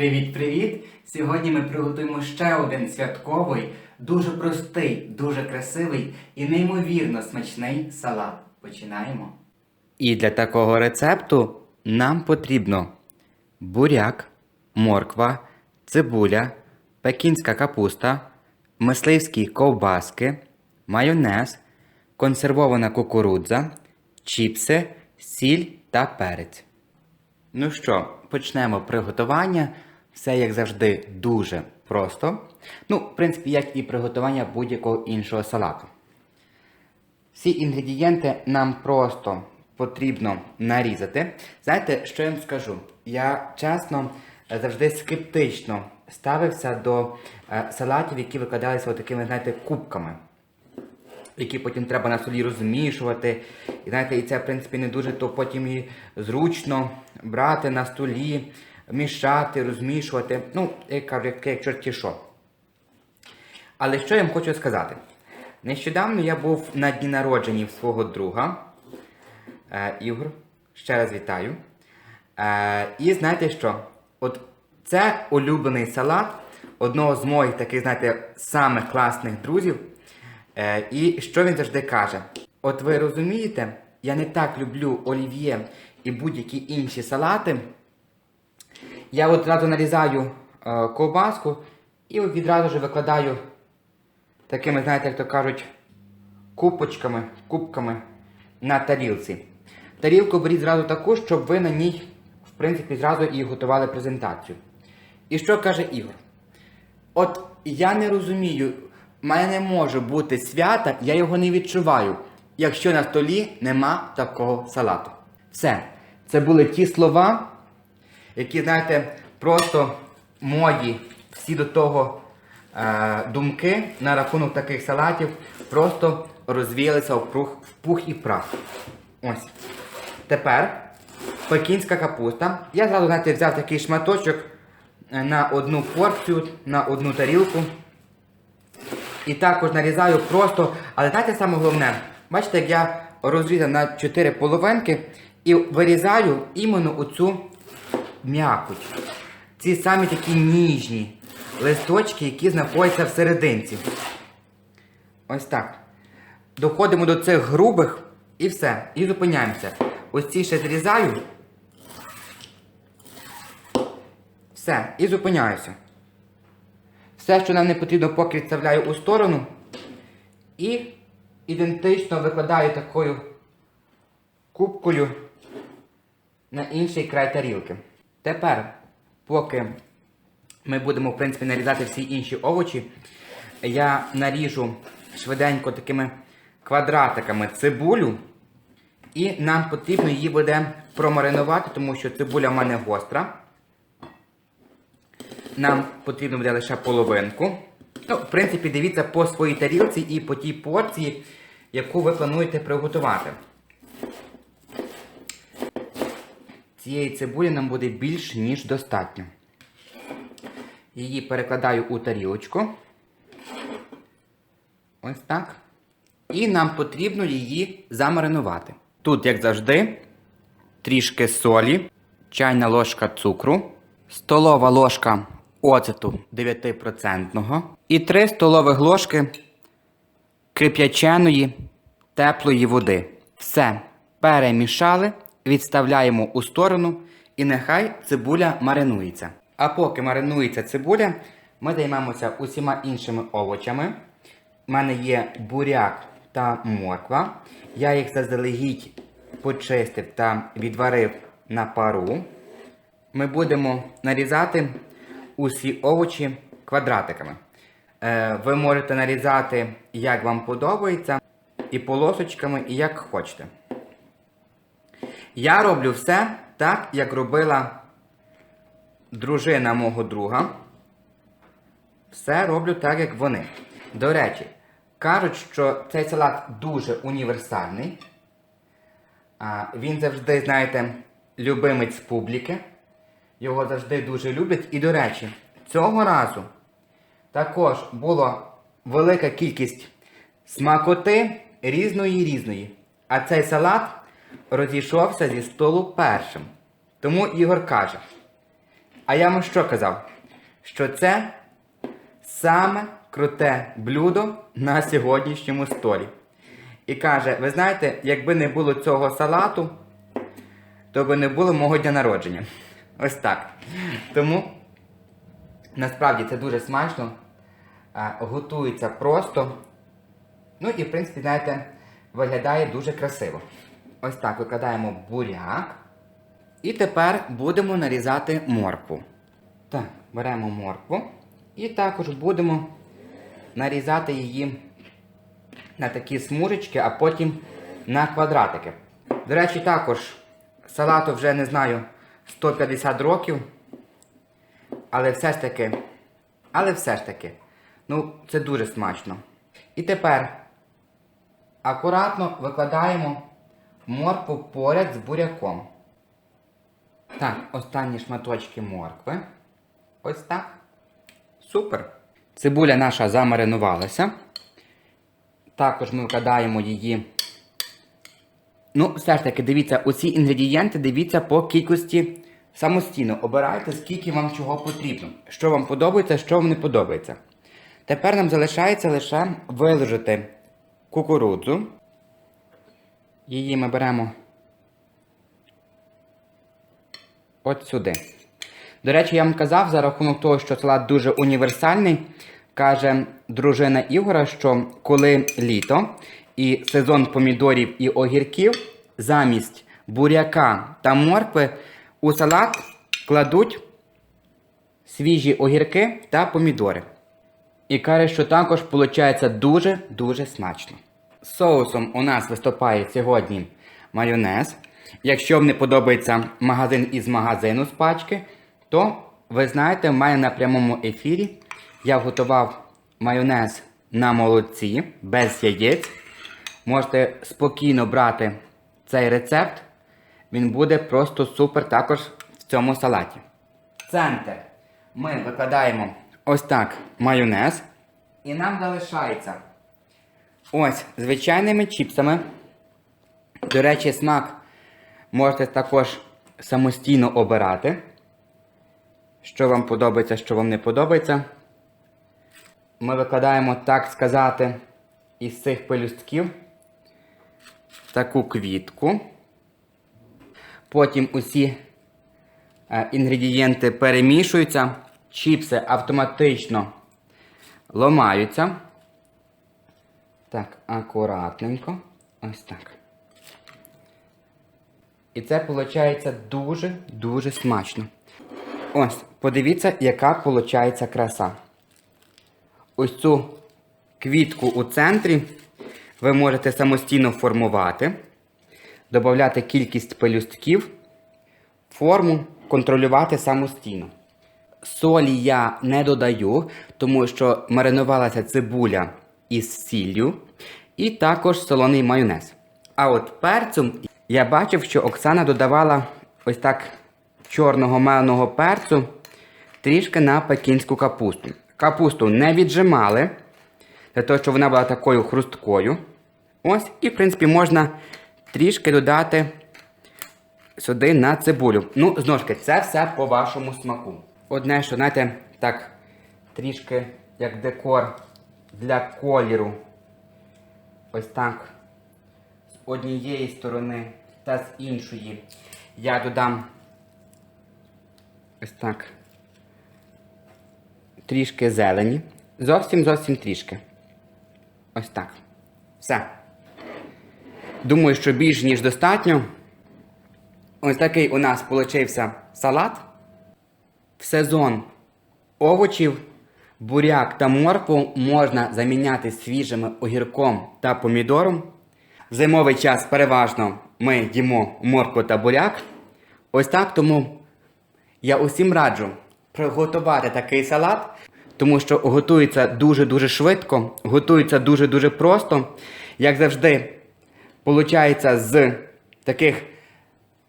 Привіт-привіт! Сьогодні ми приготуємо ще один святковий, дуже простий, дуже красивий і неймовірно смачний салат. Починаємо. І для такого рецепту нам потрібно буряк, морква, цибуля, пекінська капуста, мисливські ковбаски, майонез, консервована кукурудза, чіпси, сіль та перець. Ну що, почнемо приготування. Все, як завжди, дуже просто. Ну, в принципі, як і приготування будь-якого іншого салату. Всі інгредієнти нам просто потрібно нарізати. Знаєте, що я вам скажу? Я чесно е, завжди скептично ставився до е, салатів, які викладалися такими, знаєте, кубками які потім треба на солі розмішувати. І знаєте, і це, в принципі, не дуже то потім і зручно брати на столі, мішати, розмішувати. Ну, я кажу, як, як чорті що. Але що я вам хочу сказати? Нещодавно я був на дні народження свого друга е, Ігор. Ще раз вітаю. Е, і знаєте що? От це улюблений салат одного з моїх таких, знаєте, самих класних друзів. Е, і що він завжди каже? От ви розумієте, я не так люблю олів'є і будь-які інші салати. Я одразу нарізаю е, ковбаску і відразу ж викладаю такими, знаєте, як то кажуть, купочками, кубками на тарілці. Тарілку беріть зразу таку, щоб ви на ній, в принципі, зразу і готували презентацію. І що каже Ігор? От я не розумію, в мене не може бути свята, я його не відчуваю, якщо на столі нема такого салату. Все. Це були ті слова, які, знаєте, просто мої всі до того е, думки на рахунок таких салатів просто розвіялися в пух, в пух і прах. Ось. Тепер пекінська капуста. Я зразу, знаєте, взяв такий шматочок е, на одну порцію, на одну тарілку. І також нарізаю просто, але знаєте саме головне, бачите, як я розрізав на 4 половинки і вирізаю іменно оцю м'якоть. Ці самі такі ніжні листочки, які знаходяться всерединці. Ось так. Доходимо до цих грубих і все. І зупиняємося. Ось ці ще зрізаю. Все, і зупиняюся. Все, що нам не потрібно, поки відставляю у сторону. І ідентично викладаю такою кубкою на інший край тарілки. Тепер, поки ми будемо, в принципі, нарізати всі інші овочі, я наріжу швиденько такими квадратиками цибулю. І нам потрібно її буде промаринувати, тому що цибуля в мене гостра. Нам потрібно буде лише половинку. Ну, в принципі, дивіться по своїй тарілці і по тій порції, яку ви плануєте приготувати. Цієї цибулі нам буде більш ніж достатньо. Її перекладаю у тарілочку. Ось так. І нам потрібно її замаринувати. Тут, як завжди, трішки солі, чайна ложка цукру, столова ложка оцету 9% і 3 столових ложки кип'яченої теплої води. Все перемішали, відставляємо у сторону і нехай цибуля маринується. А поки маринується цибуля, ми займемося усіма іншими овочами. У мене є буряк та морква. Я їх заздалегідь почистив та відварив на пару. Ми будемо нарізати усі овочі квадратиками. Е, ви можете нарізати, як вам подобається, і полосочками, і як хочете. Я роблю все так, як робила дружина мого друга. Все роблю так, як вони. До речі, кажуть, що цей салат дуже універсальний. Він завжди, знаєте, любимець публіки. Його завжди дуже люблять. І, до речі, цього разу також була велика кількість смакоти різної різної. А цей салат розійшовся зі столу першим. Тому Ігор каже: А я вам що казав? Що це саме круте блюдо на сьогоднішньому столі. І каже: ви знаєте, якби не було цього салату, то би не було мого дня народження. Ось так. Тому насправді це дуже смачно. Готується просто. Ну і, в принципі, знаєте, виглядає дуже красиво. Ось так викладаємо буряк. І тепер будемо нарізати моркву. Так, беремо моркву. І також будемо нарізати її на такі смужечки, а потім на квадратики. До речі, також салату вже не знаю 150 років. Але все ж таки, але все ж таки, ну, це дуже смачно. І тепер акуратно викладаємо моркву поряд з буряком. Так, останні шматочки моркви. Ось так. Супер. Цибуля наша замаринувалася. Також ми вкладаємо її. Ну, все ж таки, дивіться, усі інгредієнти дивіться по кількості самостійно. Обирайте, скільки вам чого потрібно. Що вам подобається, що вам не подобається. Тепер нам залишається лише виложити кукурудзу. Її ми беремо от сюди. До речі, я вам казав за рахунок того, що салат дуже універсальний. Каже дружина Ігора, що коли літо і сезон помідорів і огірків, замість буряка та моркви у салат кладуть свіжі огірки та помідори. І каже, що також виходить дуже-дуже смачно. Соусом у нас виступає сьогодні майонез. Якщо вам не подобається магазин із магазину з пачки, то ви знаєте, в мене на прямому ефірі я готував майонез на молоці без яєць. Можете спокійно брати цей рецепт. Він буде просто супер також в цьому салаті. Центр ми викладаємо ось так майонез. І нам залишається ось звичайними чіпсами. До речі, смак можете також самостійно обирати. Що вам подобається, що вам не подобається. Ми викладаємо, так сказати, із цих пелюстків таку квітку. Потім усі е, інгредієнти перемішуються, чіпси автоматично ломаються. Так, акуратненько. Ось так. І це виходить дуже-дуже смачно. Ось, подивіться, яка виходить краса. Ось цю квітку у центрі ви можете самостійно формувати, додати кількість пелюстків, форму контролювати самостійно. Солі я не додаю, тому що маринувалася цибуля із сіллю і також солоний майонез. А от перцем я бачив, що Оксана додавала ось так чорного меленого перцю трішки на пекінську капусту. Капусту не віджимали, для того, щоб вона була такою хрусткою. Ось, і, в принципі, можна трішки додати сюди на цибулю. Ну, знову ж таки, це все по вашому смаку. Одне, що, знаєте, так, трішки як декор для кольору. Ось так. З однієї сторони та з іншої. Я додам ось так. Трішки зелені. Зовсім зовсім трішки. Ось так. Все. Думаю, що більш ніж достатньо. Ось такий у нас получився салат. В сезон овочів, буряк та моркву можна заміняти свіжими огірком та помідором. В зимовий час переважно ми їмо моркву та буряк. Ось так тому я усім раджу приготувати такий салат, тому що готується дуже-дуже швидко, готується дуже-дуже просто. Як завжди, виходить з таких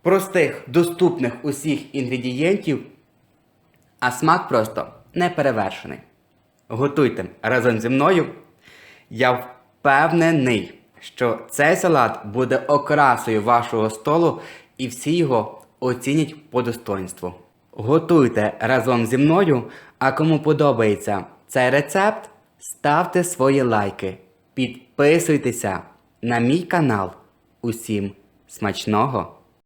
простих, доступних усіх інгредієнтів, а смак просто неперевершений. Готуйте разом зі мною. Я впевнений, що цей салат буде окрасою вашого столу і всі його оцінять по достоинству. Готуйте разом зі мною, а кому подобається цей рецепт, ставте свої лайки. Підписуйтеся на мій канал. Усім смачного!